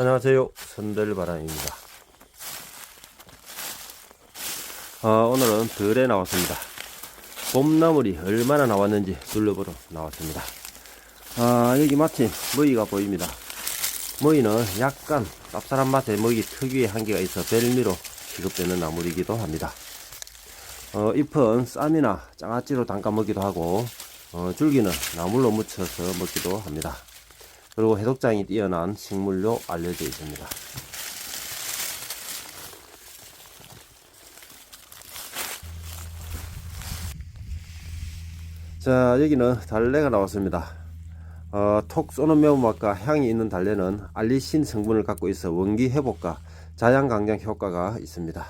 안녕하세요. 선들바람입니다. 아, 오늘은 들에 나왔습니다. 봄나물이 얼마나 나왔는지 둘러보러 나왔습니다. 아, 여기 마침 머위가 보입니다. 머위는 약간 쌉쌀한 맛의 머위 특유의 한계가 있어 별미로 취급되는 나물이기도 합니다. 어, 잎은 쌈이나 장아찌로 담가 먹기도 하고, 어, 줄기는 나물로 무쳐서 먹기도 합니다. 그리고 해독장이 뛰어난 식물로 알려져 있습니다. 자, 여기는 달래가 나왔습니다. 어, 톡 쏘는 매운맛과 향이 있는 달래는 알리신 성분을 갖고 있어 원기 회복과 자양 강장 효과가 있습니다.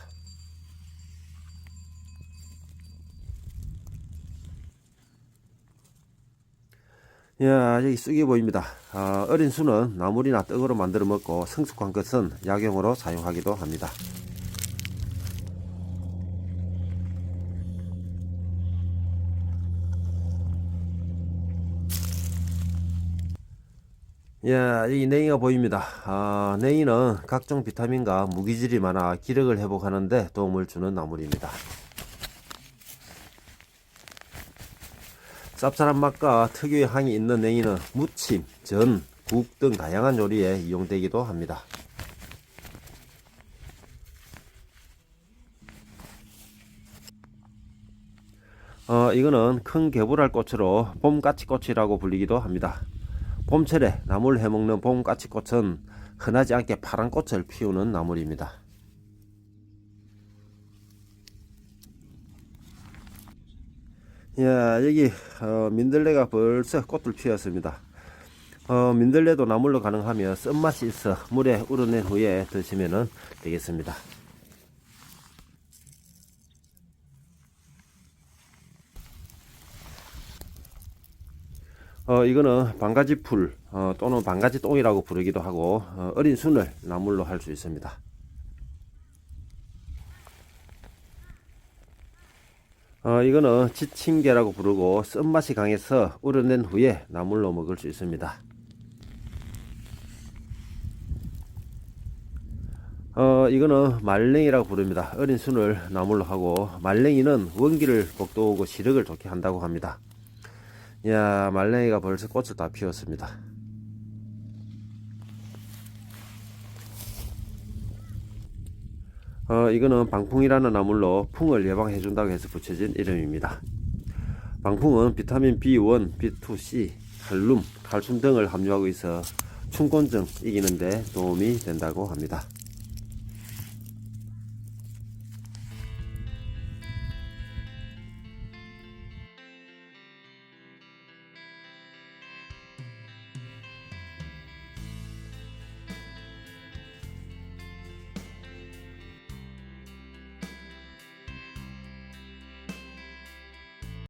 야, 여기 쑥이 보입니다. 아, 어린 수는 나물이나 떡으로 만들어 먹고 성숙한 것은 약용으로 사용하기도 합니다. 야, 여기 냉이가 보입니다. 아, 냉이는 각종 비타민과 무기질이 많아 기력을 회복하는데 도움을 주는 나물입니다. 쌉쌀한 맛과 특유의 향이 있는 냉이는 무침, 전, 국 등 다양한 요리에 이용되기도 합니다. 어, 이거는 큰 개불알 꽃으로 봄까치꽃이라고 불리기도 합니다. 봄철에 나물 해먹는 봄까치꽃은 흔하지 않게 파란 꽃을 피우는 나물입니다. 야, 여기 어, 민들레가 벌써 꽃을 피웠습니다. 어, 민들레도 나물로 가능하며 쓴맛이 있어 물에 우러낸 후에 드시면 되겠습니다. 어, 이거는 방가지 풀 어, 또는 방가지 똥이라고 부르기도 하고 어, 어린 순을 나물로 할 수 있습니다. 어, 이거는 지침개라고 부르고 쓴맛이 강해서 우려낸 후에 나물로 먹을 수 있습니다. 어, 이거는 말랭이라고 부릅니다. 어린 순을 나물로 하고 말랭이는 원기를 복돋고 시력을 좋게 한다고 합니다. 야, 말랭이가 벌써 꽃을 다 피웠습니다. 어, 이거는 방풍이라는 나물로 풍을 예방해 준다고 해서 붙여진 이름입니다. 방풍은 비타민 B1, B2C, 칼륨, 칼슘 등을 함유하고 있어 춘곤증 이기는데 도움이 된다고 합니다.